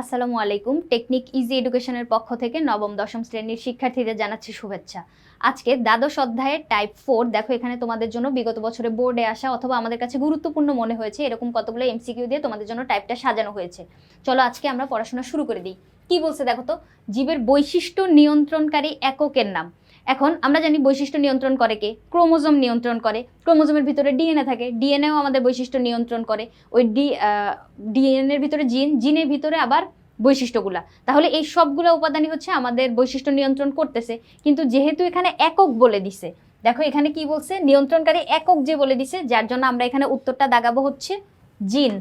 আসসালামু আলাইকুম। Technique easy এডুকেশনের পক্ষ থেকে নবম, দশম শ্রেণির শিক্ষার্থীদের জানাচ্ছি শুভেচ্ছা। আজকে দ্বাদশ অধ্যায়ের টাইপ ফোর। দেখো, এখানে তোমাদের জন্য বিগত বছরে বোর্ডে আসা অথবা আমাদের কাছে গুরুত্বপূর্ণ মনে হয়েছে, এরকম কতগুলো এমসিকিউ দিয়ে তোমাদের জন্য টাইপটা সাজানো হয়েছে। চলো, আজকে আমরা পড়াশোনা শুরু করে দিই। কি বলছে দেখো তো? জীবের বৈশিষ্ট্য নিয়ন্ত্রণকারী এককের নাম। এখন আমরা জানি বৈশিষ্ট্য নিয়ন্ত্রণ করে কে? ক্রোমোজোম নিয়ন্ত্রণ করে। ক্রোমোজোমের ভিতরে ডিএনএ থাকে। ডিএনএও আমাদের বৈশিষ্ট্য নিয়ন্ত্রণ করে। ওই ডি ডিএনএর ভিতরে জিন, জিনের ভিতরে আবার বৈশিষ্ট্যগুলা। তাহলে এই সবগুলো উপাদানই হচ্ছে আমাদের বৈশিষ্ট্য নিয়ন্ত্রণ করতেছে। কিন্তু যেহেতু এখানে একক বলে দিছে, দেখো এখানে কি বলছে? নিয়ন্ত্রণকারী একক যে বলে দিছে, যার জন্য আমরা এখানে উত্তরটা দাগাবো হচ্ছে জিন।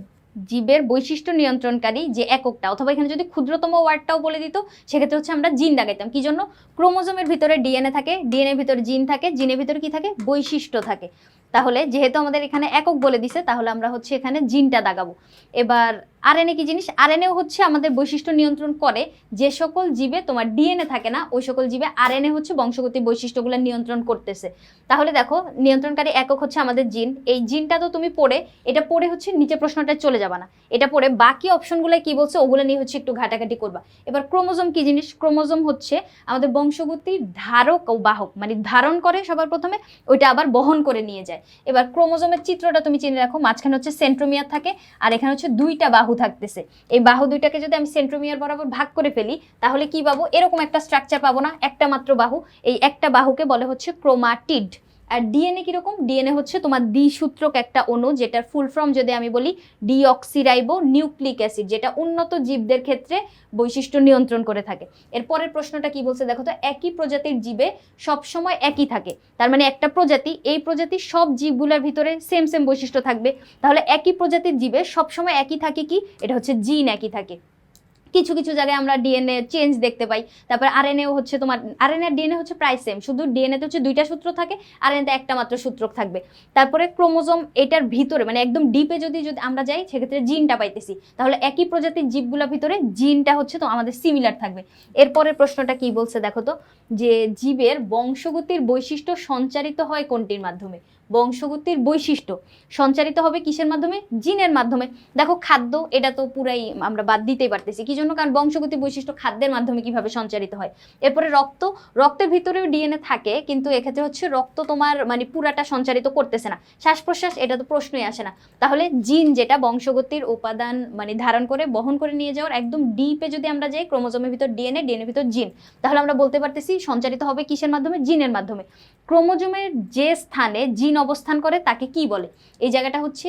জীবের বৈশিষ্ট্য নিয়ন্ত্রণকারী যে এককটা, অথবা এখানে যদি ক্ষুদ্রতম ওয়ার্ডটাও বলে দিত, সেক্ষেত্রে হচ্ছে আমরা জিন দাগাইতাম কি জন্য? ক্রোমোজোমের ভিতরে ডিএনএ থাকে, ডিএনএ ভিতরে জিন থাকে, জিনের ভিতরে কি থাকে? বৈশিষ্ট্য থাকে। তাহলে যেহেতু আমাদের এখানে একক বলে দিছে, তাহলে আমরা হচ্ছে এখানে জিনটা দাগাবো এবার আরএনএ কি জিনিস? আরএনএ হচ্ছে আমাদের বৈশিষ্ট্য নিয়ন্ত্রণ করে। যে সকল জীবে তোমার ডিএনএ থাকে না, ওই সকল জীবে আরএনএ হচ্ছে বংশগতি বৈশিষ্ট্যগুলো নিয়ন্ত্রণ করতেছে। তাহলে দেখো, নিয়ন্ত্রণকারী একক হচ্ছে আমাদের জিন। এই জিনটা তো তুমি পড়ে, এটা পড়ে হচ্ছে নিচে প্রশ্নটা চলে যাবে না। এটা পড়ে বাকি অপশনগুলো কি বলছে, ওগুলো নিয়ে হচ্ছে একটু ঘাটাঘাটি করবা। এবার ক্রোমোজোম কি জিনিস? ক্রোমোজোম হচ্ছে আমাদের বংশগতির ধারক ও বাহক মানে ধারণ করে সবার প্রথমে, ওইটা আবার বহন করে নিয়ে যায়। এবার ক্রোমোজোমের চিত্রটা তুমি চিনে রাখো, মাঝখানে হচ্ছে সেন্ট্রোমিয়ার থাকে, আর এখানে হচ্ছে দুইটা বাহু থাকতেছে। এই বাহু দুইটাকে যদি আমি সেন্ট্রোমিয়ার বরাবর ভাগ করে ফেলি, তাহলে কি পাবো? এরকম একটা স্ট্রাকচার পাবো না, একটা মাত্র বাহু। এই একটা বাহুকে বলে হচ্ছে ক্রোমাটিড আর ডিএনএ কীরকম? ডিএনএ হচ্ছে তোমার দ্বিসূত্রক একটা অণু, যেটার ফুল ফর্ম যদি আমি বলি ডিঅক্সিরাইবো নিউক্লিক অ্যাসিড যেটা উন্নত জীবদের ক্ষেত্রে বৈশিষ্ট্য নিয়ন্ত্রণ করে থাকে। এরপরের প্রশ্নটা কি বলছে দেখো তো? একই প্রজাতির জীবে সবসময় একই থাকে। তার মানে একটা প্রজাতি, এই প্রজাতির সব জীবগুলোর ভিতরে সেম সেম বৈশিষ্ট্য থাকবে। তাহলে একই প্রজাতির জীবে সবসময় একই থাকে কি? এটা হচ্ছে জিন একই থাকে। কিছু কিছু জায়গায় আমরা ডিএনএ চেঞ্জ দেখতে পাই। তারপর আরএনএও হচ্ছে তোমার আরএনএ আর ডিএনএ হচ্ছে প্রায় সেম শুধু ডিএনএতে হচ্ছে দুইটা সূত্র থাকে আরএনএতে একটা মাত্র সূত্র থাকবে। তারপরে ক্রোমোজোম এটার ভিতরে মানে একদম ডিপে যদি যদি আমরা যাই, সেক্ষেত্রে জিনটা পাইতেছি। তাহলে একই প্রজাতির জীবগুলোর ভিতরে জিনটা হচ্ছে তো আমাদের সিমিলার থাকবে। এরপরের প্রশ্নটা কি বলছে দেখো তো? যে জীবের বংশগতির বৈশিষ্ট্য সঞ্চারিত হয় কোনটির মাধ্যমে? বংশগতির বৈশিষ্ট্য। সঞ্চারিত হবে কিসের মাধ্যমে? জিনের মাধ্যমে। দেখো খাদ্য, এটা তো পুরাই আমরা বাদ দিতেই পারতেছি। কি জন্য? কারণ বংশগতি বৈশিষ্ট্য খাদ্যের মাধ্যমে কীভাবে সঞ্চারিত হয়। এরপরে রক্ত, রক্তের ভিতরেও ডিএনএ থাকে, কিন্তু এক্ষেত্রে হচ্ছে রক্ত তোমার মানে পুরাটা সঞ্চারিত করতেছে না। শ্বাস প্রশ্বাস এটা তো প্রশ্নই আসে না। তাহলে জিন যেটা বংশগতির উপাদান মানে ধারণ করে, বহন করে নিয়ে যাওয়ার একদম ডিপে যদি আমরা যাই, ক্রোমোজোমের ভিতর ডিএনএ ডিএনএ ভিতর জিন। তাহলে আমরা বলতে পারতেছি সঞ্চারিত হবে কিসের মাধ্যমে? জিনের মাধ্যমে। ক্রোমোজোমের যে স্থানে জিন অবস্থান করে তাকে কি বলে? এই জায়গাটা হচ্ছে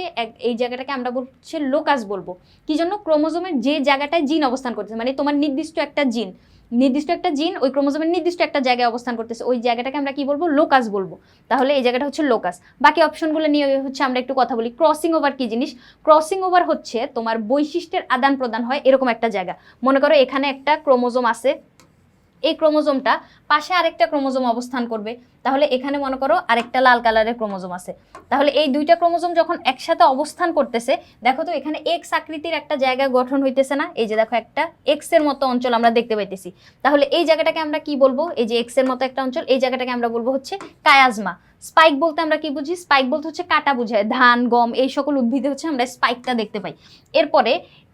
এই জায়গাটাকে আমরা বলছে লোকাস বলব। কি জন্য? ক্রোমোজোমের যে জায়গাটায় জিন অবস্থান করতেছে মানে তোমার নির্দিষ্ট একটা জিন, নির্দিষ্ট একটা জিন ওই ক্রোমোজোমের নির্দিষ্ট একটা জায়গায় অবস্থান করতেছে, ওই জায়গাটাকে আমরা কি বলব? লোকাস বলব। তাহলে এই জায়গাটা হচ্ছে লোকাস। বাকি অপশনগুলো নিয়ে হচ্ছে আমরা একটু কথা বলি। ক্রসিং ওভার কি জিনিস? ক্রসিং ওভার হচ্ছে তোমার বৈশিষ্ট্যের আদান প্রদান হয় এরকম একটা জায়গা। মনে করো এখানে একটা ক্রোমোজোম আছে এই ক্রোমোজোমটা পাশে আরেকটা ক্রোমোজোম অবস্থান করবে। তাহলে এখানে মনে করো আরেকটা লাল কালারের ক্রোমোজোম আছে। তাহলে এই দুইটা ক্রোমোজোম যখন একসাথে অবস্থান করতেছে, দেখো তো এখানে এক্স আকৃতির একটা জায়গা গঠন হইতেছে না। এই যে দেখো একটা এক্সের মতো অঞ্চল আমরা দেখতে পাইতেছি। তাহলে এই জায়গাটাকে আমরা কি বলব? এই যে এক্সের মতো একটা অঞ্চল, এই জায়গাটাকে আমরা বলব হচ্ছে কায়াজমা। স্পাইক বলতে আমরা কি বুঝি? স্পাইক বলতে হচ্ছে কাটা বুঝায়। ধান, গম, এই সকল উদ্ভিদে হচ্ছে আমরা স্পাইকটা দেখতে পাই। এরপরে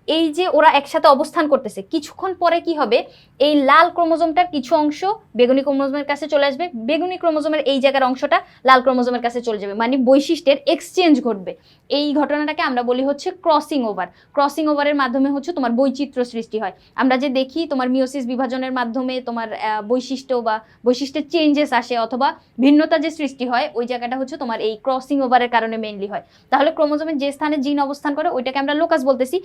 এই যে ওরা একসাথে অবস্থান করতেছে, কিছুক্ষণ পরে কি হবে? এই লাল ক্রোমোজোমটার কিছু অংশ বেগুনি ক্রোমোজোমের কাছে চলে আসবে, বেগুনি ক্রোমোজোমের এই জায়গার অংশটা লাল ক্রোমোজোমের কাছে চলে যাবে মানে বৈশিষ্ট্যের এক্সচেঞ্জ ঘটবে। এই ঘটনাটাকে আমরা বলি হচ্ছে ক্রসিং ওভার ক্রসিং ওভারের মাধ্যমে হচ্ছে তোমার বৈচিত্র্য সৃষ্টি হয়। আমরা যে দেখি তোমার মিওসিস বিভাজনের মাধ্যমে তোমার বৈশিষ্ট্য বা বৈশিষ্ট্যের চেঞ্জেস আসে অথবা ভিন্নতা যে সৃষ্টি হয়, ওই জায়গাটা হচ্ছে তোমার এই ক্রসিং ওভারের কারণে মেইনলি হয়। তাহলে ক্রোমোজোমের যে স্থানে জিন অবস্থান করে, ওইটাকে আমরা লোকাস বলতেছি।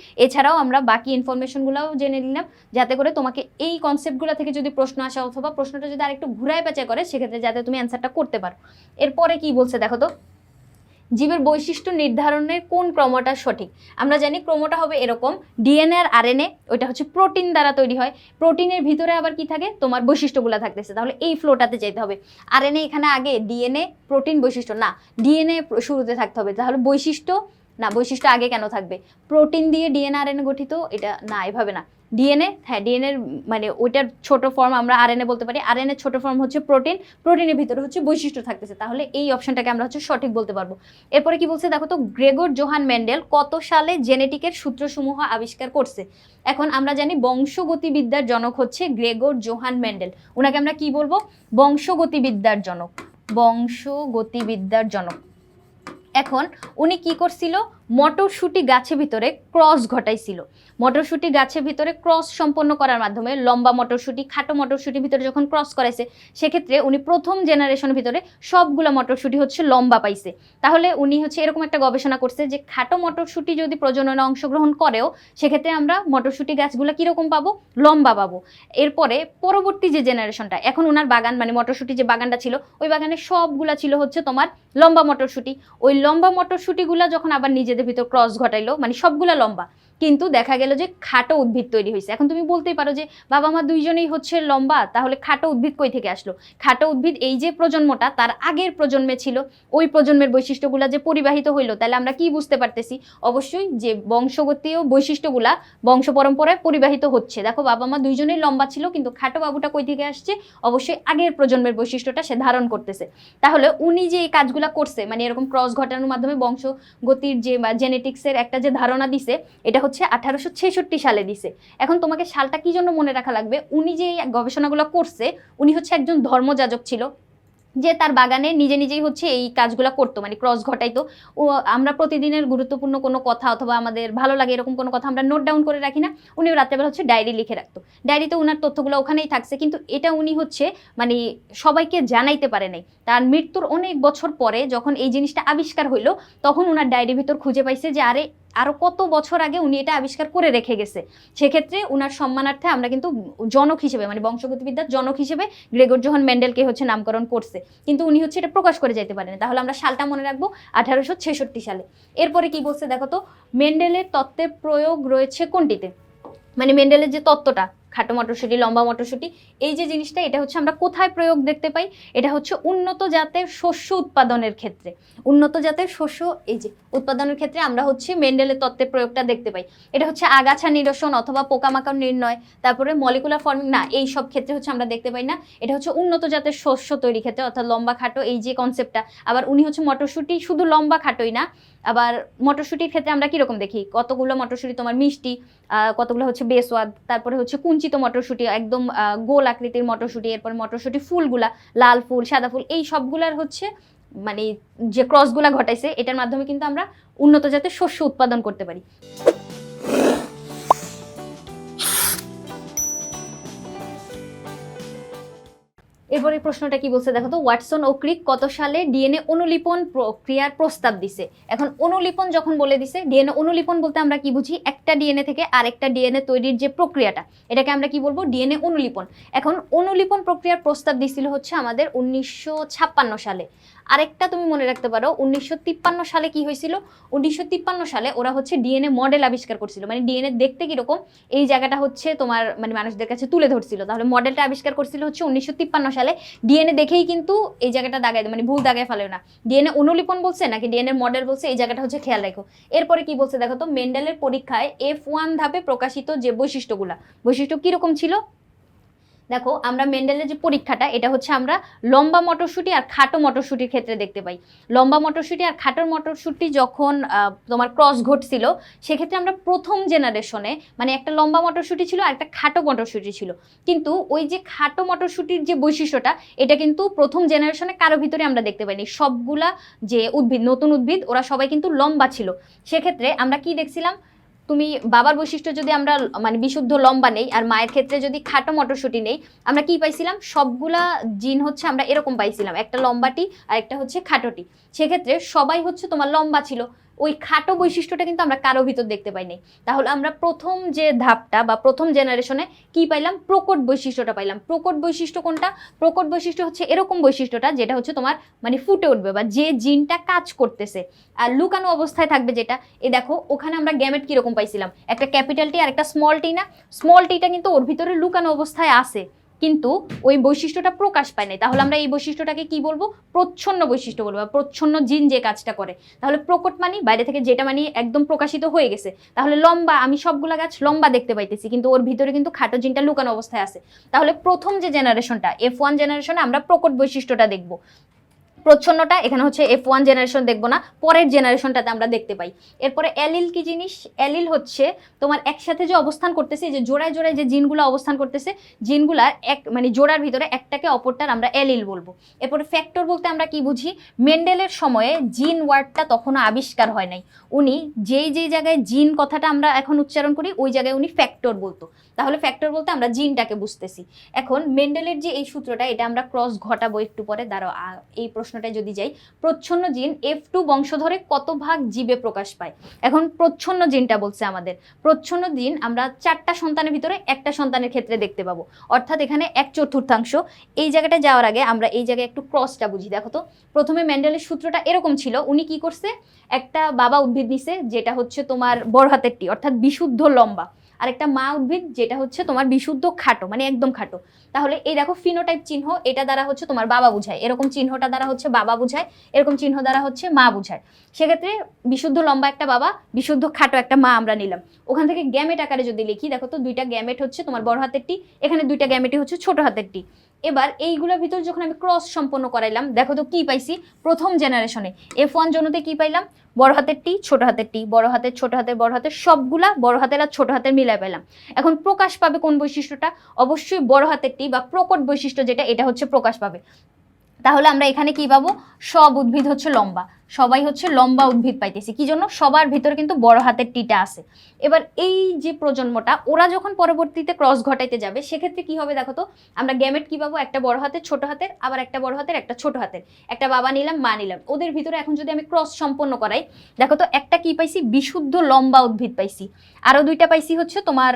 এছাড়াও আমরা বাকি ইনফরমেশনগুলোও জেনে নিলাম, যাতে করে তোমাকে এই কনসেপ্টগুলো থেকে যদি প্রশ্ন আসে, অথবা প্রশ্নটা যদি আরেকটু ঘুরায় পেঁচা করে, সেক্ষেত্রে যাতে তুমি অ্যান্সারটা করতে পারো। এরপরে কি বলছে দেখো তো? জীবের বৈশিষ্ট্য নির্ধারণের কোন ক্রমটা সঠিক? আমরা জানি ক্রমটা হবে এরকম ডিএনএ আর আরএনএ ওইটা হচ্ছে প্রোটিন দ্বারা তৈরি হয়। প্রোটিনের ভিতরে আবার কি থাকে? তোমার বৈশিষ্ট্যগুলো থাকতেছে। তাহলে এই ফ্লোটাতে যেতে হবে। আরএনএ এখানে আগে ডিএনএ প্রোটিন বৈশিষ্ট্য, না ডিএনএ শুরুতে থাকতে হবে। তাহলে বৈশিষ্ট্য না, বৈশিষ্ট্য আগে কেন থাকবে? প্রোটিন দিয়ে ডিএনএ আরএনএ গঠিত, এটা না, এভাবে না। ডিএনএ হ্যাঁ ডিএনএ মানে ওইটার ছোট ফর্ম আমরা আর আরএনএ বলতে পারি। আরএনএ ছোট ফর্ম হচ্ছে প্রোটিন। প্রোটিনের ভিতরে হচ্ছে বৈশিষ্ট্য থাকতেছে। তাহলে এই অপশনটাকে আমরা হচ্ছে সঠিক বলতে পারব। এরপরে কি বলছে? দেখো তো, গ্রেগর জোহান ম্যান্ডেল কত সালে জেনেটিকের সূত্রসমূহ আবিষ্কার করছে? এখন আমরা জানি বংশগতিবিদ্যার জনক হচ্ছে গ্রেগর জোহান ম্যান্ডেল। ওনাকে আমরা কি বলব? বংশগতিবিদ্যার জনক। বংশগতিবিদ্যার জনক। এখন উনি কি করছিল? মটরশুঁটি গাছের ভিতরে ক্রস ঘটাইছিল। মটরশুঁটি গাছের ভিতরে ক্রস সম্পন্ন করার মাধ্যমে লম্বা মটরশুঁটি, খাটো মটরশুঁটির ভিতরে যখন ক্রস করাইছে, সেক্ষেত্রে উনি প্রথম জেনারেশনের ভিতরে সবগুলো মটরশুঁটি হচ্ছে লম্বা পাইছে। তাহলে উনি হচ্ছে এরকম একটা গবেষণা করছে যে খাটো মটরশুঁটি যদি প্রজননে অংশগ্রহণ করেও, সেক্ষেত্রে আমরা মটরশুঁটি গাছগুলো কীরকম পাবো? লম্বা পাবো। এরপরে পরবর্তী যে জেনারেশনটা, এখন ওনার বাগান মানে মটরশুঁটি যে বাগানটা ছিল, ওই বাগানে সবগুলা ছিল হচ্ছে তোমার লম্বা মটরশুঁটি। ওই লম্বা মটরশুঁটিগুলা যখন আবার নিজেদের ভিতর ক্রস ঘটাইলো মানে সবগুলা লম্বা। কিন্তু দেখা গেল যে খাটো উদ্ভিদ তৈরি হয়েছে। এখন তুমি বলতেই পারো যে বাবা মা দুইজনেই হচ্ছে লম্বা, তাহলে খাটো উদ্ভিদ কই থেকে আসলো? খাটো উদ্ভিদ এই যে প্রজন্মটা, তার আগের প্রজন্মে ছিল, ওই প্রজন্মের বৈশিষ্ট্যগুলা যে পরিবাহিত হইল, তাহলে আমরা কি বুঝতে পারতেছি? অবশ্যই যে বংশগতীয় বৈশিষ্ট্যগুলা বংশ পরম্পরায় পরিবাহিত হচ্ছে। দেখো, বাবা মা দুইজনেই লম্বা ছিল, কিন্তু খাটো বাবুটা কই থেকে আসছে? অবশ্যই আগের প্রজন্মের বৈশিষ্ট্যটা সে ধারণ করতেছে। তাহলে উনি যে এই কাজগুলা করছে মানে এরকম ক্রস ঘটানোর মাধ্যমে বংশগতির যে জেনেটিক্সের একটা যে ধারণা দিছে, এটা হচ্ছে আঠারোশো ছেষট্টি সালে দিছে। এখন তোমাকে সালটা কি জন্য মনে রাখা লাগবে? উনি যে গবেষণাগুলো করছে, উনি হচ্ছে একজন ধর্মযাজক ছিল, যে তার বাগানে নিজে নিজেই হচ্ছে এই কাজগুলো করতো মানে ক্রস ঘটাইতো। ও, আমরা প্রতিদিনের গুরুত্বপূর্ণ কোনো কথা অথবা আমাদের ভালো লাগে এরকম কোনো কথা আমরা নোট ডাউন করে রাখি না, উনিও রাত্রেবেলা হচ্ছে ডায়েরি লিখে রাখতো। ডায়েরিতে ওনার তথ্যগুলো ওখানেই থাকছে, কিন্তু এটা উনি হচ্ছে মানে সবাইকে জানাইতে পারে নাই। তার মৃত্যুর অনেক বছর পরে যখন এই জিনিসটা আবিষ্কার হইল, তখন ওনার ডায়েরির ভিতর খুঁজে পাইছে যে, আরে আরও কত বছর আগে উনি এটা আবিষ্কার করে রেখে গেছে। সেক্ষেত্রে উনার সম্মানার্থে আমরা কিন্তু জনক হিসেবে মানে বংশগতিবিদ্যার জনক হিসেবে গ্রেগর জোহান মেন্ডেলকে হচ্ছে নামকরণ করছে। কিন্তু উনি হচ্ছে এটা প্রকাশ করে যেতে পারেন তাহলে আমরা সালটা মনে রাখব আঠারোশো ছেষট্টি সালে। এরপরে কি বলছে দেখো তো? মেন্ডেলের তত্ত্বের প্রয়োগ রয়েছে কোনটিতে? মানে মেন্ডেলের যে তত্ত্বটা খাটো মটরশুঁটি, লম্বা মটরশুঁটি, এই যে জিনিসটা, এটা হচ্ছে আমরা কোথায় প্রয়োগ দেখতে পাই? এটা হচ্ছে উন্নত জাতের শস্য উৎপাদনের ক্ষেত্রে। উন্নত জাতের শস্য, এই যে উৎপাদনের ক্ষেত্রে আমরা হচ্ছে মেন্ডেলের তত্ত্বের প্রয়োগটা দেখতে পাই। এটা হচ্ছে আগাছা নিরসন অথবা পোকামাকড় নির্ণয়, তারপরে মলিকুলার ফর্মিং না, এই সব ক্ষেত্রে হচ্ছে আমরা দেখতে পাই না। এটা হচ্ছে উন্নত জাতের শস্য তৈরি ক্ষেত্রে, অর্থাৎ লম্বা খাটো, এই যে কনসেপ্টটা আবার উনি হচ্ছে মটরশুঁটি শুধু লম্বা খাটোই না আবার মটরশুঁটির ক্ষেত্রে আমরা কীরকম দেখি? কতগুলো মটরশুঁটি তোমার মিষ্টি কতগুলো হচ্ছে বেসওয়াদ তারপরে হচ্ছে কুঞ্চিত মটরশুঁটি, একদম গোল আকৃতির মটরশুঁটি, এরপর মটরশুঁটি ফুলগুলা, লাল ফুল, সাদা ফুল, এই সবগুলার হচ্ছে মানে যে ক্রসগুলা ঘটাইছে, এটার মাধ্যমে কিন্তু আমরা উন্নত জাতের শস্য উৎপাদন করতে পারি। এরপরে প্রশ্নটা কি বলছে? দেখো তো, ওয়াটসন ও ক্রিক কত সালে ডিএনএ অনুলিপন প্রক্রিয়ার প্রস্তাব দিছে? এখন অনুলিপন যখন বলে দিছে, ডিএনএ অনুলিপন বলতে আমরা কি বুঝি? একটা ডিএনএ থেকে আরেকটা ডিএনএ তৈরির যে প্রক্রিয়াটা, এটাকে আমরা কি বলব? ডিএনএ অনুলিপন। এখন অনুলিপন প্রক্রিয়ার প্রস্তাব দিছিল হচ্ছে আমাদের উনিশশো ছাপ্পান্ন সালে। আরেকটা তুমি মনে রাখতে পারো, উনিশশো তিপ্পান্ন সালে কি হয়েছিল? উনিশশো তিপ্পান্ন সালে ওরা হচ্ছে ডিএনএ মডেল আবিষ্কার করছিল। মানে ডিএনএ দেখতে কীরকম? এই জায়গাটা হচ্ছে তোমার মানে মানুষদের কাছে তুলে ধরছিল। তাহলে মডেলটা আবিষ্কার করছিল হচ্ছে উনিশশো তিপ্পান্ন সালে। ডিএনএ দেখেই কিন্তু এই জায়গাটা দাগায় মানে ভুল দাগায় ফেলে না। ডিএনএ অনুলিপন বলছে নাকি ডিএনএ মডেল বলছে? এই জায়গাটা হচ্ছে খেয়াল রাখো। এরপরে কি বলছে দেখো তো? মেন্ডেলের পরীক্ষায় এফ ওয়ান ধাপে প্রকাশিত যে বৈশিষ্ট্যগুলা, বৈশিষ্ট্য কীরকম ছিল? দেখো, আমরা মেন্ডেলের যে পরীক্ষাটা, এটা হচ্ছে আমরা লম্বা মটরশুঁটি আর খাটো মটরশুঁটির ক্ষেত্রে দেখতে পাই। লম্বা মটরশুঁটি আর খাটো মটরশুঁটি যখন তোমার ক্রস ঘটছিল, সেক্ষেত্রে আমরা প্রথম জেনারেশনে মানে একটা লম্বা মটরশুঁটি ছিল আর একটা খাটো মটরশুঁটি ছিল। কিন্তু ওই যে খাটো মটরশুঁটির যে বৈশিষ্ট্যটা, এটা কিন্তু প্রথম জেনারেশনে কারও ভিতরে আমরা দেখতে পাইনি। সবগুলা যে উদ্ভিদ, নতুন উদ্ভিদ, ওরা সবাই কিন্তু লম্বা ছিল। সেক্ষেত্রে আমরা কি দেখছিলাম? তুমি বাবার বৈশিষ্ট্য যদি আমরা মানে বিশুদ্ধ লম্বা নেই আর মায়ের ক্ষেত্রে যদি খাটো মটরশুঁটি নেই, আমরা কি পাইছিলাম? সবগুলা জিন হচ্ছে আমরা এরকম পাইছিলাম। একটা লম্বাটি আর একটা হচ্ছে খাটোটি। সেক্ষেত্রে সবাই হচ্ছে তোমার লম্বা ছিল। ওই খাটো বৈশিষ্ট্যটা কিন্তু আমরা কারও ভিতর দেখতে পাইনি তাহলে আমরা প্রথম যে ধাপটা বা প্রথম জেনারেশনে কি পাইলাম? প্রকট বৈশিষ্ট্যটা পাইলাম। প্রকট বৈশিষ্ট্য কোনটা? প্রকট বৈশিষ্ট্য হচ্ছে এরকম বৈশিষ্ট্যটা যেটা হচ্ছে তোমার মানে ফুটে উঠবে বা যে জিনটা কাজ করতেছে। আর লুকানো অবস্থায় থাকবে যেটা, এ দেখো, ওখানে আমরা গ্যামেট কীরকম পাইছিলাম? একটা ক্যাপিটাল টি আর একটা স্মল টি না? স্মল টিটা কিন্তু ওর ভিতরে লুকানো অবস্থায় আছে। কিন্তু ওই বৈশিষ্ট্যটা প্রকাশ পায় নাই। তাহলে আমরা এই বৈশিষ্ট্যটাকে কি বলব? প্রচ্ছন্ন বৈশিষ্ট্য বলব প্রচ্ছন্ন জিন যে কাজটা করে। তাহলে প্রকট মানি, বাইরে থেকে যেটা মানি একদম প্রকাশিত হয়ে গেছে। তাহলে লম্বা, আমি সবগুলা গাছ লম্বা দেখতে পাইতেছি, কিন্তু ওর ভিতরে কিন্তু খাটো জিনটা লুকানো অবস্থায় আছে। তাহলে প্রথম যে জেনারেশনটা এফ ওয়ান জেনারেশনে আমরা প্রকট বৈশিষ্ট্যটা দেখব। প্রচ্ছন্নটা এখানে হচ্ছে এফ ওয়ান জেনারেশন দেখব না, পরের জেনারেশনটাতে আমরা দেখতে পাই। এরপরে অ্যালিল কি জিনিস? অ্যালিল হচ্ছে তোমার একসাথে যে অবস্থান করতেছে, যে জোড়ায় জোড়ায় যে জিনগুলো অবস্থান করতেছে জিনগুলার এক মানে জোড়ার ভিতরে একটাকে অপরটার আমরা অ্যালিল বলব। এরপরে ফ্যাক্টর বলতে আমরা কি বুঝি? মেন্ডেলের সময়ে জিন ওয়ার্ডটা তখনও আবিষ্কার হয় নাই। উনি যেই যেই জায়গায় জিন কথাটা আমরা এখন উচ্চারণ করি, ওই জায়গায় উনি ফ্যাক্টর বলতো। তাহলে ফ্যাক্টর বলতে আমরা জিনটাকে বুঝতেছি। এখন মেন্ডেলের যে এই সূত্রটা, এটা আমরা ক্রস ঘটাবো একটু পরে, দাঁড়াও এই প্রশ্নটায় যদি যাই, প্রচ্ছন্ন জিন এফ টু বংশধরে কত ভাগ জীবে প্রকাশ পায়? এখন প্রচ্ছন্ন জিনটা বলছে আমাদের। প্রচ্ছন্ন জিন আমরা চারটা সন্তানের ভিতরে একটা সন্তানের ক্ষেত্রে দেখতে পাবো। অর্থাৎ এখানে এক চতুর্থাংশ। এই জায়গাটা যাওয়ার আগে আমরা এই জায়গায় একটু ক্রসটা বুঝি। দেখো তো, প্রথমে ম্যান্ডেলের সূত্রটা এরকম ছিল, উনি কি করছে? একটা বাবা উদ্ভিদ নিছে, যেটা হচ্ছে তোমার বড় হাতের টি অর্থাৎ বিশুদ্ধ লম্বা। আর একটা মা উদ্ভিদ, যেটা হচ্ছে তোমার বিশুদ্ধ খাটো মানে একদম খাটো। তাহলে এই দেখো ফিনোটাইপ চিহ্ন, এটা দ্বারা হচ্ছে তোমার বাবা বুঝায়। এরকম চিহ্নটা দ্বারা হচ্ছে বাবা বুঝায়, এরকম চিহ্ন দ্বারা হচ্ছে মা বুঝায়। সেক্ষেত্রে বিশুদ্ধ লম্বা একটা বাবা, বিশুদ্ধ খাটো একটা মা আমরা নিলাম। ওখান থেকে গ্যামেট আকারে যদি লিখি, দেখো তো দুইটা গ্যামেট হচ্ছে তোমার বড় হাতের টি এখানে দুইটা গ্যামেটই হচ্ছে ছোট হাতের টি এবার এইগুলোর ভিতর যখন আমি ক্রস সম্পন্ন করাইলাম, দেখো তো কি পাইছি? প্রথম জেনারেশনে এফ ওয়ান জন্যতে কি পাইলাম? বড় হাতের টি ছোট হাতের টি বড় হাতের, ছোট হাতের, বড় হাতের, সবগুলা বড় হাতের আর ছোট হাতের মিলাই পেলাম এখন প্রকাশ পাবে কোন বৈশিষ্ট্যটা? অবশ্যই বড় হাতের টি বা প্রকট বৈশিষ্ট্য যেটা, এটা হচ্ছে প্রকাশ পাবে। তাহলে আমরা এখানে কি পাবো? সব উদ্ভিদ হচ্ছে লম্বা। সবাই হচ্ছে লম্বা উদ্ভিদ পাইতেছি। কি জন্য? সবার ভিতরে কিন্তু বড় হাতের টিটা আছে। এবার এই যে প্রজন্মটা, ওরা যখন পরবর্তীতে ক্রস ঘটাইতে যাবে, সেক্ষেত্রে কি হবে দেখো তো? আমরা গ্যামেট কি পাবো? একটা বড় হাতের, ছোট হাতের, আবার একটা বড় হাতের, একটা ছোট হাতের। একটা বাবা নিলাম, মা নিলাম। ওদের ভিতরে এখন যদি আমি ক্রস সম্পন্ন করাই, দেখো তো একটা কি পাইছি? বিশুদ্ধ লম্বা উদ্ভিদ পাইছি। আরও দুইটা পাইছি হচ্ছে তোমার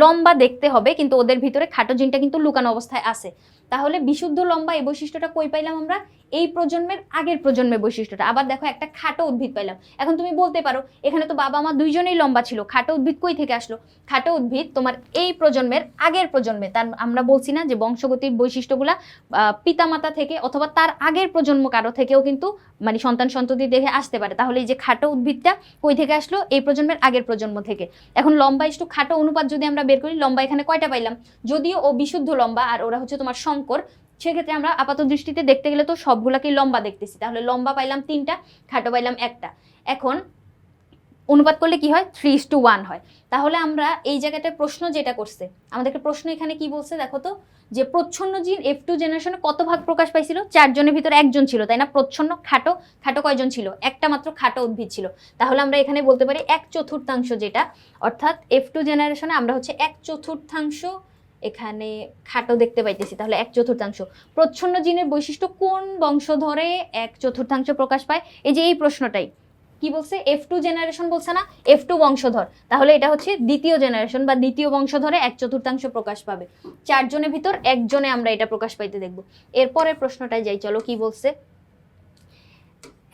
লম্বা দেখতে হবে, কিন্তু ওদের ভিতরে খাটো জিনটা কিন্তু লুকানো অবস্থায় আছে। তাহলে বিশুদ্ধ লম্বা এই বৈশিষ্ট্যটা কই পাইলাম আমরা? এই প্রজন্মের আগের প্রজন্মের বৈশিষ্ট্যটা। আবার দেখো একটা খাটো উদ্ভিদ পাইলাম। এখন তুমি বলতে পারো, এখানে তো বাবা মা দুইজনেই লম্বা ছিল। খাটো উদ্ভিদ কই থেকে আসলো? খাটো উদ্ভিদ তোমার এই প্রজন্মের আগের প্রজন্মে। তার আমরা বলছি না যে বংশগতির বৈশিষ্ট্যগুলা পিতামাতা থেকে অথবা তার আগের প্রজন্ম কারও থেকেও কিন্তু মানে সন্তান সন্ততি দেখে আসতে পারে। তাহলে এই যে খাটো উদ্ভিদটা কই থেকে আসলো? এই প্রজন্মের আগের প্রজন্ম থেকে। এখন লম্বা একটু খাটো অনুপাত যদি আমরা বের করি, লম্বা এখানে কয়টা পাইলাম? যদিও ও বিশুদ্ধ লম্বা, আর ওরা হচ্ছে তোমার শঙ্কর সেক্ষেত্রে আমরা আপাত দৃষ্টিতে দেখতে গেলে তো সবগুলাকেই লম্বা দেখতেছি। তাহলে লম্বা পাইলাম তিনটা, খাটো পাইলাম একটা। এখন অনুপাত করলে কি হয়? থ্রি টু ওয়ান হয়। তাহলে আমরা এই জায়গাটায় প্রশ্ন যেটা করছে, আমাদেরকে প্রশ্ন এখানে কি বলছে দেখো তো? যে প্রচ্ছন্ন জিন এফ টু জেনারেশনে কত ভাগ প্রকাশ পাইছিল? চারজনের ভিতরে একজন ছিল, তাই না? প্রচ্ছন্ন, খাটো খাটো কয়জন ছিল? একটা মাত্র খাটো উদ্ভিদ ছিল। তাহলে আমরা এখানে বলতে পারি এক চতুর্থাংশ যেটা, অর্থাৎ এফ টু জেনারেশনে আমরা হচ্ছে এক চতুর্থাংশ এখানে খাটো দেখতে পাইতেছি। তাহলে এক চতুর্থাংশ। প্রচ্ছন্ন জিনের বৈশিষ্ট্য কোন বংশধরে এক চতুর্থাংশ প্রকাশ পায়? এই যে এই প্রশ্নটাই। কি বলছে? এফ টু জেনারেশন বলছে না? এফ টু বংশধর। তাহলে এটা হচ্ছে দ্বিতীয় জেনারেশন বা দ্বিতীয় বংশধরে এক চতুর্থাংশ প্রকাশ পাবে। চারজনের ভিতর একজনে আমরা এটা প্রকাশ পাইতে দেখব। এরপরের প্রশ্নটায় যাই। চলো কি বলছে?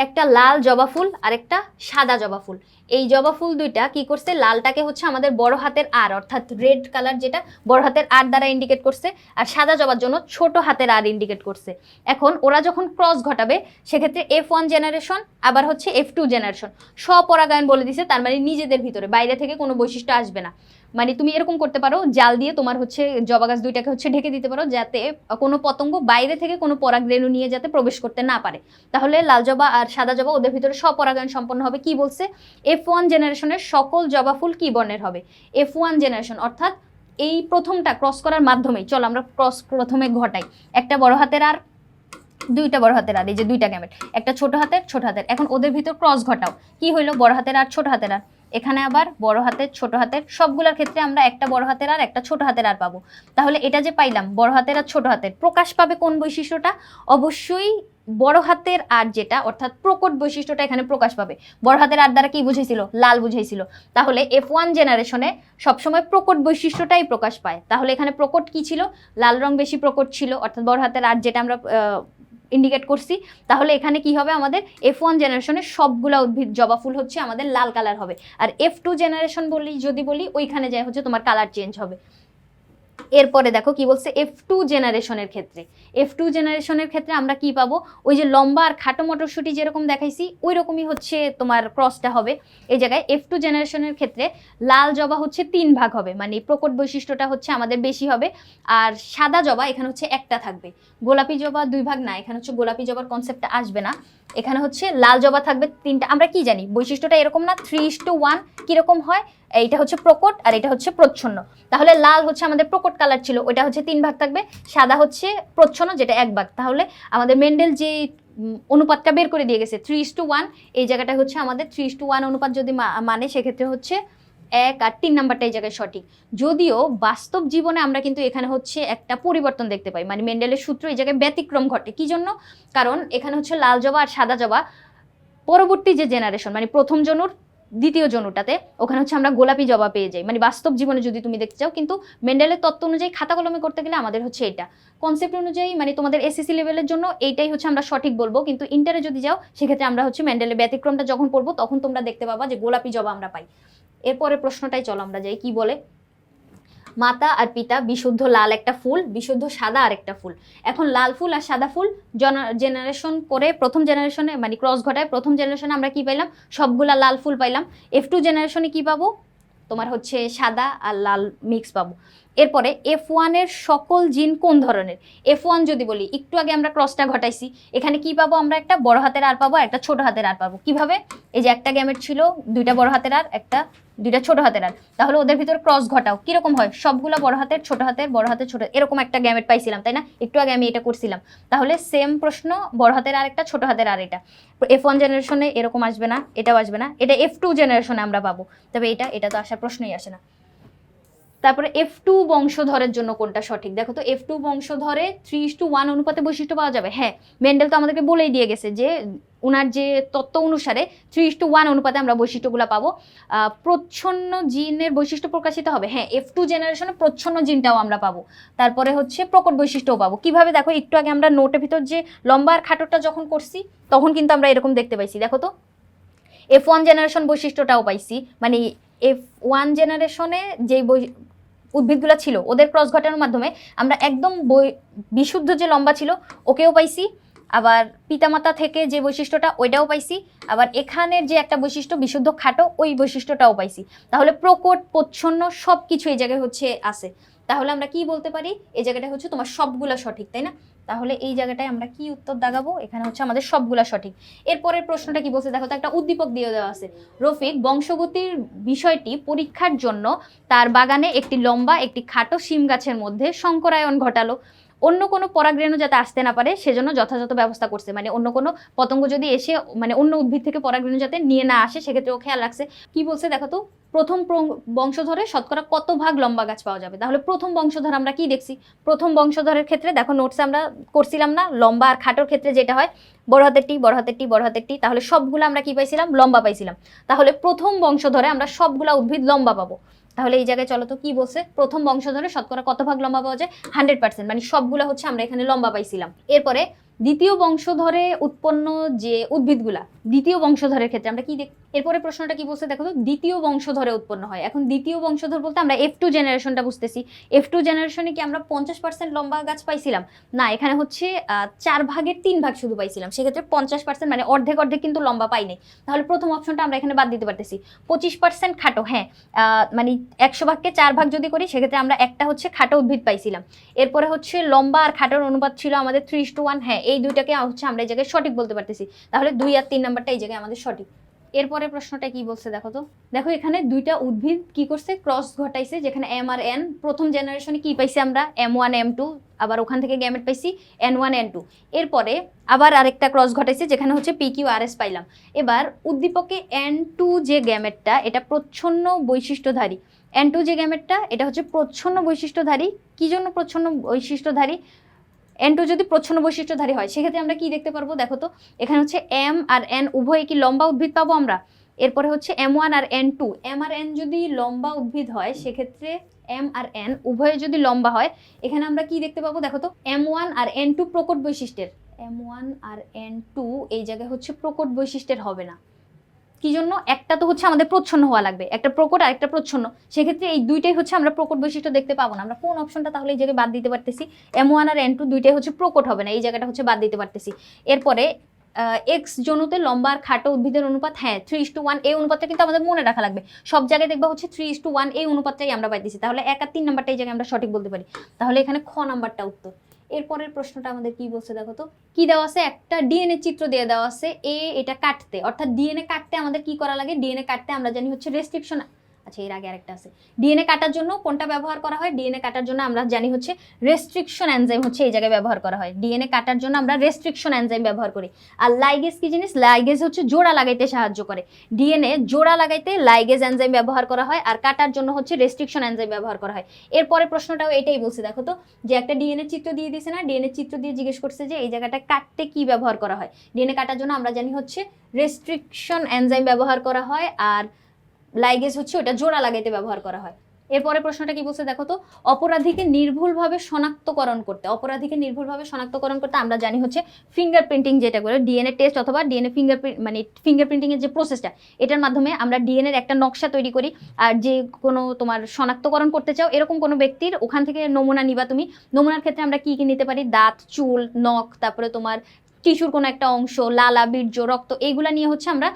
একটা লাল জবা ফুল আর একটা সাদা জবা ফুল। এই জবা ফুল দুইটা কি করছে? লালটাকে হচ্ছে আমাদের বড় হাতের আর, অর্থাৎ রেড কালার যেটা, বড় হাতের আর দ্বারা ইন্ডিকেট করছে, আর সাদা জবার জন্য ছোট হাতের আর ইন্ডিকেট করছে। এখন ওরা যখন ক্রস ঘটাবে, সেক্ষেত্রে এফ ওয়ান জেনারেশন আবার হচ্ছে এফ টু জেনারেশন স্বপরাগায়ন বলে দিছে, তার মানে নিজেদের ভিতরে, বাইরে থেকে কোনো বৈশিষ্ট্য আসবে না। মানে তুমি এরকম করতে পারো, জাল দিয়ে তোমার হচ্ছে জবা গাছ দুইটাকে হচ্ছে ঢেকে দিতে পারো, যাতে কোনো পতঙ্গ বাইরে থেকে কোনো পরাগরেণু নিয়ে যাতে প্রবেশ করতে না পারে। তাহলে লাল জবা আর সাদা জবা ওদের ভিতরে স্বপরাগায়ন সম্পন্ন হবে। কি বলছে? এফ ওয়ান জেনারেশনের সকল জবা ফুল কি বর্ণের হবে? এফ ওয়ান জেনারেশন অর্থাৎ এই প্রথমটা ক্রস করার মাধ্যমেই, চলো আমরা ক্রস প্রথমে ঘটাই। একটা বড় হাতের আর, দুইটা বড় হাতের আর, এই যে দুইটা গ্যামেট একটা ছোট হাতের ছোট হাতের। এখন ওদের ভিতর ক্রস ঘটাও। কি হইল? বড় হাতের আর ছোট হাতের আর। এখানে আবার বড় হাতের, ছোট হাতের, সবগুলোর ক্ষেত্রে আমরা একটা বড় হাতের আর একটা ছোট হাতের আর পাবো। তাহলে এটা যে পাইলাম, বড় হাতের আর ছোট হাতের, প্রকাশ পাবে কোন বৈশিষ্ট্যটা? অবশ্যই বড় হাতের আর যেটা, অর্থাৎ প্রকট বৈশিষ্ট্যটা এখানে প্রকাশ পাবে। বড় হাতের আর দ্বারা কি বুঝেছিল লাল বুঝাইছিল। তাহলে এফ ওয়ান জেনারেশনে সবসময় প্রকট বৈশিষ্ট্যটাই প্রকাশ পায়। তাহলে এখানে প্রকট কি ছিল? লাল রং বেশি প্রকট ছিল, অর্থাৎ বড় হাতের আর যেটা আমরা ইন্ডিকেট করছি, তাহলে এখানে কি হবে আমাদের? এফ ওয়ান জেনারেশনের সবগুলা উদ্ভিদ, জবা ফুল হচ্ছে আমাদের লাল কালার হবে। আর এফ টু জেনারেশন বলি, যদি বলি, ওইখানে যায় হচ্ছে তোমার কালার চেঞ্জ হবে। এরপরে দেখো কি বলছে এফ টু জেনারেশনের ক্ষেত্রে। এফ টু জেনারেশনের ক্ষেত্রে আমরা কি পাবো? ওই যে লম্বা আর খাটো মটরশুঁটি যেরকম দেখাইছি ওই রকমই হচ্ছে তোমার ক্রসটা হবে। এই জায়গায় এফ টু জেনারেশনের ক্ষেত্রে লাল জবা হচ্ছে তিন ভাগ হবে মানে প্রকট বৈশিষ্ট্যটা হচ্ছে আমাদের বেশি হবে। আর সাদা জবা এখানে হচ্ছে একটা থাকবে। গোলাপি জবা দুই ভাগ না, এখানে হচ্ছে গোলাপি জবার কনসেপ্টটা আসবে না। এখানে হচ্ছে লাল জবা থাকবে তিনটা। আমরা কি জানি? বৈশিষ্ট্যটা এরকম না? থ্রি ইস টু ওয়ান কীরকম হয়? এইটা হচ্ছে প্রকট আর এটা হচ্ছে প্রচ্ছন্ন। তাহলে লাল হচ্ছে আমাদের প্রকট কালার ছিল, ওইটা হচ্ছে তিন ভাগ থাকবে। সাদা হচ্ছে প্রচ্ছন্ন, যেটা এক ভাগ। তাহলে আমাদের মেন্ডেল যে অনুপাতটা বের করে দিয়ে গেছে থ্রি ইস টু ওয়ান এই জায়গাটা হচ্ছে আমাদের থ্রি ইস টু ওয়ান অনুপাত যদি মানে সেক্ষেত্রে হচ্ছে এক আর তিন নাম্বারটা এই জায়গায় সঠিক। যদিও বাস্তব জীবনে আমরা কিন্তু এখানে হচ্ছে একটা পরিবর্তন দেখতে পাই। মানে মেন্ডেলের সূত্র এই জায়গায় ব্যতিক্রম ঘটে। কি জন্য? কারণ এখানে হচ্ছে লাল জবা আর সাদা জবা। পরবর্তী যে জেনারেশন মানে প্রথম জনুর দ্বিতীয় জনুটাতে ওখানে হচ্ছে আমরা গোলাপি জবা পেয়ে যাই। মানে বাস্তব জীবনে যদি তুমি দেখতে চাও, কিন্তু মেন্ডেলের তত্ত্ব অনুযায়ী খাতা কলমে করতে গেলে আমাদের হচ্ছে এটা। কনসেপ্ট অনুযায়ী মানে তোমাদের এসএসসি লেভেলের জন্য এইটাই হচ্ছে আমরা সঠিক বলব, কিন্তু ইন্টারে যদি যাও, সেক্ষেত্রে আমরা হচ্ছে মেন্ডেলের ব্যতিক্রমটা যখন পড়ব, তখন তোমরা দেখতে পাবা যে গোলাপি জবা আমরা পাই। এরপরে প্রশ্নটাই চলো আমরা যাই, কি বলে? মাতা আর পিতা, বিশুদ্ধ লাল একটা ফুল, বিশুদ্ধ সাদা আর একটা ফুল। এখন লাল ফুল আর সাদা ফুল জেনারেশন করে, প্রথম জেনারেশনে মানে ক্রস ঘটায়, প্রথম জেনারেশনে আমরা কি পাইলাম? সবগুলা লাল ফুল পাইলাম। এফ টু জেনারেশনে কি পাবো? তোমার হচ্ছে সাদা আর লাল মিক্স পাবো। এরপরে এফ ওয়ানের সকল জিন কোন ধরনের? এফ ওয়ান যদি বলি, একটু আগে আমরা ক্রসটা ঘটাইছি। এখানে কি পাবো আমরা? একটা বড় হাতের আর পাবো একটা ছোট হাতের আর পাবো। কীভাবে? এই যে একটা গ্যামেট ছিল, দুইটা বড় হাতের আর, একটা দুইটা ছোট হাতের আর। তাহলে ওদের ভিতরে ক্রস ঘটাও। কীরকম হয়? সবগুলো বড় হাতের, ছোট হাতের, বড় হাতের, ছোট এরকম একটা গ্যামেট পাইছিলাম, তাই না? একটু আগে আমি এটা করছিলাম। তাহলে সেম প্রশ্ন, বড় হাতের আর একটা ছোট হাতের আর এটা এফ ওয়ান জেনারেশনে এরকম আসবে না, এটাও আসবে না। এটা এফ টু জেনারেশনে আমরা পাবো। তবে এটা এটা তো আসার প্রশ্নই আসে না। তারপরে এফ টু বংশধরের জন্য কোনটা সঠিক? দেখো তো এফ টু বংশধরে থ্রি টু ওয়ান অনুপাতে বৈশিষ্ট্য পাওয়া যাবে। হ্যাঁ মেন্ডেল তো আমাদেরকে বলেই দিয়ে গেছে যে ওনার যে তত্ত্ব অনুসারে থ্রি টু ওয়ান অনুপাতে আমরা বৈশিষ্ট্যগুলো পাবো। প্রচ্ছন্ন জিনের বৈশিষ্ট্য প্রকাশিত হবে। হ্যাঁ এফ টু জেনারেশনে প্রচ্ছন্ন জিনটাও আমরা পাবো। তারপরে হচ্ছে প্রকট বৈশিষ্ট্যও পাবো। কীভাবে? দেখো, একটু আগে আমরা নোটের ভিতর যে লম্বা আর খাটোটা যখন করছি, তখন কিন্তু আমরা এরকম দেখতে পাইছি। দেখো তো এফ ওয়ান জেনারেশন বৈশিষ্ট্যটাও পাইছি। মানে এফ ওয়ান জেনারেশনে যেই উদ্ভিদগুলো ছিল, ওদের ক্রস ঘটানোর মাধ্যমে আমরা একদম বিশুদ্ধ যে লম্বা ছিল, ওকেও পাইছি। আবার পিতামাতা থেকে যে বৈশিষ্ট্যটা, ওইটাও পাইছি। আবার এখানের যে একটা বৈশিষ্ট্য, বিশুদ্ধ খাটো, ওই বৈশিষ্ট্যটাও পাইছি। তাহলে প্রকট, প্রচ্ছন্ন সব কিছু এই জায়গায় হচ্ছে, আছে। তাহলে আমরা কি বলতে পারি? এই জায়গাটা হচ্ছে তোমার সবগুলো সঠিক, তাই না? তাহলে এই জায়গাটায় আমরা কি উত্তর দাগাবো? এখানে হচ্ছে আমাদের সবগুলা সঠিক। এরপরের প্রশ্নটা কি বলছে? দেখো, তো একটা উদ্দীপক দিয়ে দেওয়া আছে। রফিক, বংশগতির বিষয়টি পরীক্ষার জন্য তার বাগানে একটি লম্বা, একটি খাটো শিম গাছের মধ্যে সংকরায়ন ঘটালো। অন্য কোনো পরাগরেণু যাতে আসতে না পারে, সেজন্য যথাযথ ব্যবস্থা করছে। মানে অন্য কোনো পতঙ্গ যদি এসে মানে অন্য উদ্ভিদ থেকে পরাগরেণু যাতে নিয়ে না আসে সেক্ষেত্রে ও খেয়াল রাখছে। কি বলছে দেখো তো? প্রথম বংশধরে শতকরা কত ভাগ লম্বা গাছ পাওয়া যাবে? তাহলে প্রথম বংশধর আমরা কি দেখছি? প্রথম বংশধরের ক্ষেত্রে দেখো নোটসে আমরা করছিলাম না, লম্বা আর খাটোর ক্ষেত্রে যেটা হয়, বড় হাতের টি, বড় হাতের টি, বড় হাতের টি, তাহলে সবগুলো আমরা কি পাইছিলাম? লম্বা পাইছিলাম। তাহলে প্রথম বংশধরে আমরা সবগুলা উদ্ভিদ লম্বা পাবো। তাহলে এই জায়গায় চলো তো, কি বলছে? প্রথম বংশধরে শতকরা কত ভাগ লম্বা পাওয়া যায়? হান্ড্রেড পার্সেন্ট মানে সবগুলো হচ্ছে আমরা এখানে লম্বা পাইছিলাম। এরপরে দ্বিতীয় বংশধরে উৎপন্ন যে উদ্ভিদগুলা, দ্বিতীয় বংশধরের ক্ষেত্রে আমরা কি এরপরে প্রশ্নটা কি বলছে দেখো তো, দ্বিতীয় বংশধরে উৎপন্ন হয়। এখন দ্বিতীয় বংশধর বলতে আমরা এফ টু জেনারেশনটা বুঝতেছি। এফ টু জেনারেশনে কি আমরা পঞ্চাশ পার্সেন্ট লম্বা গাছ পাইছিলাম? না, এখানে হচ্ছে চার ভাগের তিন ভাগ শুধু পাইছিলাম। সেক্ষেত্রে পঞ্চাশ পার্সেন্ট মানে অর্ধেক অর্ধেক কিন্তু লম্বা পাইনি। তাহলে প্রথম অপশনটা আমরা এখানে বাদ দিতে পারতেছি। পঁচিশ পার্সেন্ট খাটো হ্যাঁ মানে একশো ভাগকে চার ভাগ যদি করি, সেক্ষেত্রে আমরা একটা হচ্ছে খাটো উদ্ভিদ পাইছিলাম। এরপরে হচ্ছে লম্বা আর খাটোর অনুপাত ছিল আমাদের থ্রি টু ওয়ান হ্যাঁ এই দুইটাকে হচ্ছে আমরা এই জায়গায় সঠিক বলতে পারতেছি। তাহলে দুই আর তিন নাম্বারটা এই জায়গায় আমাদের সঠিক। এরপরে প্রশ্নটা কি বলছে দেখো তো? দেখো এখানে দুইটা উদ্ভিদ কি করছে? ক্রস ঘটাইছে, যেখানে এম আর এন প্রথম জেনারেশনে কি পাইছি আমরা? এম ওয়ান এম টু আবার ওখান থেকে গ্যামেট পাইছি এন ওয়ান এন টু এরপরে আবার আরেকটা ক্রস ঘটাইছে, যেখানে হচ্ছে পি কিউ আর এস পাইলাম। এবার উদ্দীপকে এন টু যে গ্যামেটটা এটা প্রচ্ছন্ন বৈশিষ্ট্যধারী। এন টু যে গ্যামেটটা এটা হচ্ছে প্রচ্ছন্ন বৈশিষ্ট্যধারী। কি জন্য প্রচ্ছন্ন বৈশিষ্ট্যধারী? এন টু যদি প্রচ্ছন্ন বৈশিষ্ট্যধারী হয়, সেক্ষেত্রে আমরা কি দেখতে পারব? দেখো তো, এখানে হচ্ছে এম আর এন উভয়ে কি লম্বা উদ্ভিদ পাবো আমরা? এরপরে হচ্ছে এম ওয়ান আর এন টু এম আর এন যদি লম্বা উদ্ভিদ হয়, সেক্ষেত্রে এম আর এন উভয়ে যদি লম্বা হয়, এখানে আমরা কি দেখতে পাবো? দেখো তো এম ওয়ান আর এন টু প্রকট বৈশিষ্ট্যের। এম ওয়ান আর এন টু এই জায়গায় হচ্ছে প্রকট বৈশিষ্ট্যের হবে না। কি জন্য একটা তো হচ্ছে আমাদের প্রচ্ছন্ন হওয়া লাগবে। একটা প্রকট আর একটা প্রচ্ছন্ন। সেক্ষেত্রে এই দুইটাই হচ্ছে আমরা প্রকট বৈশিষ্ট্য দেখতে পাবো না। আমরা কোন অপশনটা তাহলে এই জায়গায় বাদ দিতে পারতেছি? এম ওয়ান আর এন টু দুইটাই হচ্ছে প্রকট হবে না। এই জায়গাটা হচ্ছে বাদ দিতে পারতেছি। এরপরে এক্স জনুতে লম্বা আর খাটো উদ্ভিদের অনুপাত হ্যাঁ থ্রি ইস টু ওয়ান এই অনুপাতটা কিন্তু আমাদের মনে রাখা লাগবে। সব জায়গায় দেখবা হচ্ছে থ্রি ইস টু ওয়ান এই অনুপাতটাই আমরা পাইতেছি তাহলে এক আর তিন নাম্বারটা এই জায়গায় আমরা সঠিক বলতে পারি। তাহলে এখানে খ নাম্বারটা উত্তর। এরপরের প্রশ্নটা আমাদের কি বলছে দেখো তো? কি দেওয়া আছে? একটা ডিএনএ চিত্র দিয়ে দেওয়া আছে এ এটা কাটতে। অর্থাৎ ডিএনএ কাটতে আমাদের কি করা লাগে? ডিএনএ কাটতে আমরা জানি হচ্ছে রেস্ট্রিকশন আচ্ছা এর আগে আরেকটা আছে। ডিএনএ কাটার জন্য কোনটা ব্যবহার করা হয়? ডিএনএ কাটার জন্য আমরা জানি হচ্ছে রেস্ট্রিকশন এনজাইম হচ্ছে এই জায়গায় ব্যবহার করা হয়। ডিএনএ কাটার জন্য আমরা রেস্ট্রিকশন এনজাইম ব্যবহার করি। আর লাইগেজ কি জিনিস? লাইগেজ হচ্ছে জোড়া লাগাইতে সাহায্য করে। ডিএনএ জোড়া লাগাইতে লাইগেজ এনজাইম ব্যবহার করা হয় আর কাটার জন্য হচ্ছে রেস্ট্রিকশন এনজাইম ব্যবহার করা হয়। এরপরে প্রশ্নটাও এটাই বলছে, দেখো তো, যে একটা ডিএনএ চিত্র দিয়ে দিয়েছে না? ডিএনএ চিত্র দিয়ে জিজ্ঞেস করছে যে এই জায়গাটা কাটতে কি ব্যবহার করা হয়? ডিএনএ কাটার জন্য আমরা জানি হচ্ছে রেস্ট্রিকশন এনজাইম ব্যবহার করা হয় আর লাইগেজ হচ্ছে ওটা জোড়া লাগাইতে ব্যবহার করা হয়। এরপরে প্রশ্নটা কি বলছে দেখো তো? অপরাধীকে নির্ভুলভাবে শনাক্তকরণ করতে। অপরাধীকে নির্ভুলভাবে শনাক্তকরণ করতে আমরা জানি হচ্ছে ফিঙ্গারপ্রিন্টিং যেটা করে ডিএনএ টেস্ট অথবা ডিএনএ ফিঙ্গারপ্রিন্ট মানে ফিঙ্গারপ্রিন্টিং এর যে প্রসেসটা এটার মাধ্যমে আমরা ডিএনএর একটা নকশা তৈরি করি। আর যে কোনো তোমার শনাক্তকরণ করতে চাও, এরকম কোনো ব্যক্তির ওখান থেকে নমুনা নিবা তুমি। নমুনার ক্ষেত্রে আমরা কি কি নিতে পারি? দাঁত, চুল, নখ, তারপরে তোমার টিস্যুর কোনো একটা অংশ, লালা, বীর্য, রক্ত এইগুলা নিয়ে হচ্ছে আমরা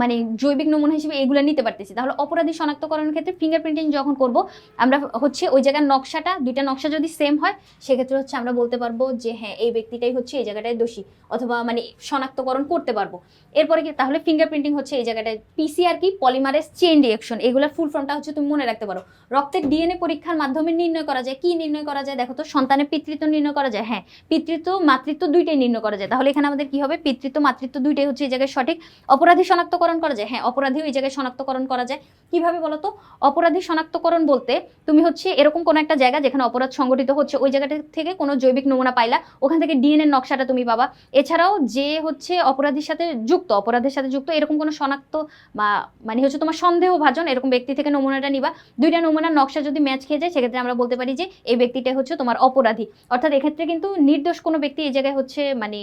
মানে জৈবিক নমুনা হিসেবে এগুলো নিতে পারতেছি। তাহলে অপরাধী শনাক্তকরণের ক্ষেত্রে ফিঙ্গারপ্রিন্টিং যখন করব, আমরা হচ্ছে ওই জায়গার নকশাটা, দুইটা নকশা যদি সেম হয়, সেক্ষেত্রে হচ্ছে আমরা বলতে পারব যে হ্যাঁ এই ব্যক্তিটাই হচ্ছে এই জায়গাটায় দোষী অথবা মানে শনাক্তকরণ করতে পারব। এরপরে কি, তাহলে ফিঙ্গারপ্রিন্টিং হচ্ছে এই জায়গাটায় পিসিআর কি পলিমারেজ চেইন রিয়েকশন এগুলোর ফুল ফর্মটা হচ্ছে তুমি মনে রাখতে পারো। রক্তের ডিএনএ পরীক্ষার মাধ্যমে নির্ণয় করা যায়। কি নির্ণয় করা যায়? দেখো তো, সন্তানের পিতৃত্ব নির্ণয় করা যায়। হ্যাঁ পিতৃত্ব, মাতৃত্ব দুইটাই নির্ণয় করা যায়। তাহলে এখানে আমাদের কি হবে? পিতৃত্ব, মাতৃত্ব দুইটাই হচ্ছে এই জায়গায় সঠিক। অপরাধী শনাক্তকরণ করা যায়। হ্যাঁ অপরাধীও এই জায়গায় শনাক্তকরণ করা যায়। কীভাবে বলো তো অপরাধী শনাক্তকরণ বলতে তুমি হচ্ছে এরকম কোনো একটা জায়গা যেখানে অপরাধ সংগঠিত হচ্ছে, ওই জায়গাটা থেকে কোনো জৈবিক নমুনা পাইলা, ওখান থেকে ডিএনএ নকশাটা তুমি পাবা। এছাড়াও যে হচ্ছে অপরাধীর সাথে যুক্ত, অপরাধের সাথে যুক্ত এরকম কোনো শনাক্ত বা মানে হচ্ছে তোমার সন্দেহভাজন এরকম ব্যক্তি থেকে নমুনাটা নিবা। দুইটা নমুনার নকশা যদি ম্যাচ খেয়ে যায়, সেক্ষেত্রে আমরা বলতে পারি যে এই ব্যক্তিটা হচ্ছে তোমার অপরাধী। অর্থাৎ এক্ষেত্রে কিন্তু নির্দোষ কোনো ব্যক্তি এই জায়গায় হচ্ছে মানে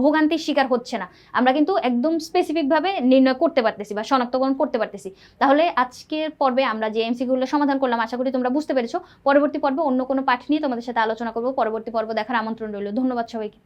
ভোগান্তির শিকার হচ্ছে না। আমরা কিন্তু একদম স্পেসিফিকভাবে নির্ণয় করতে পারতেছি বা শনাক্তকরণ করতে পারতেছি। তাহলে আজকের পর্বে আমরা যে এমসিকিউগুলো সমাধান করলাম, আশা করি তোমরা বুঝতে পেরেছ। পরবর্তী পর্বে অন্য কোনো পাঠ নিয়ে তোমাদের সাথে আলোচনা করব। পরবর্তী পর্ব দেখার আমন্ত্রণ রইল। ধন্যবাদ সবাইকে।